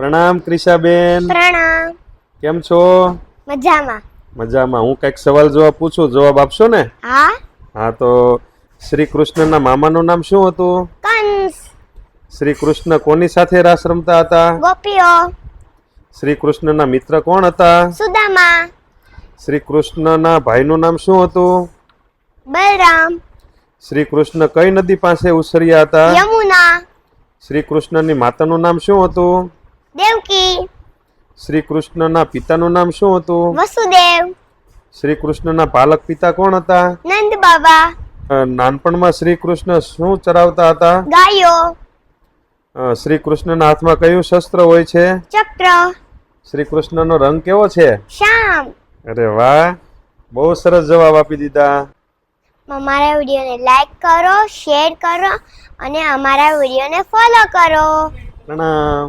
પ્રણામ ક્રિશાબેન પ્રણામ. કેમ છો? મજામાં. મજામાં. હું કંઈક સવાલ જવાબ પૂછું? જવાબ આપશો ને? હા. હા તો શ્રી કૃષ્ણના મામાનું નામ શું હતું? કંસ. શ્રી કૃષ્ણ કોની સાથે રાસ રમતા હતા? ગોપીઓ. શ્રી કૃષ્ણના મિત્ર કોણ હતા? સુદામા. શ્રી કૃષ્ણના ભાઈનું નામ શું હતું? બલરામ. શ્રી કૃષ્ણ કઈ નદી પાસે ઉછર્યા હતા? યમુના. શ્રી કૃષ્ણની માતાનું નામ શું હતું? દેવકી. શ્રી કૃષ્ણના પિતાનું નામ શું હતું? વસુદેવ. શ્રી કૃષ્ણના પાલક પિતા કોણ હતા? નંદ બાબા. નાનપણમાં શ્રી કૃષ્ણ શું ચરાવતા હતા? ગાયો. શ્રી કૃષ્ણના હાથમાં કયું શસ્ત્ર હોય છે? ચક્ર. શ્રી કૃષ્ણનો રંગ કેવો છે? શ્યામ. અરે વાહ બહુ સરસ જવાબ આપી દીધા. અમારા વિડીયોને લાઈક કરો શેર કરો અને અમારા વિડીયોને ફોલો કરો. પ્રણામ.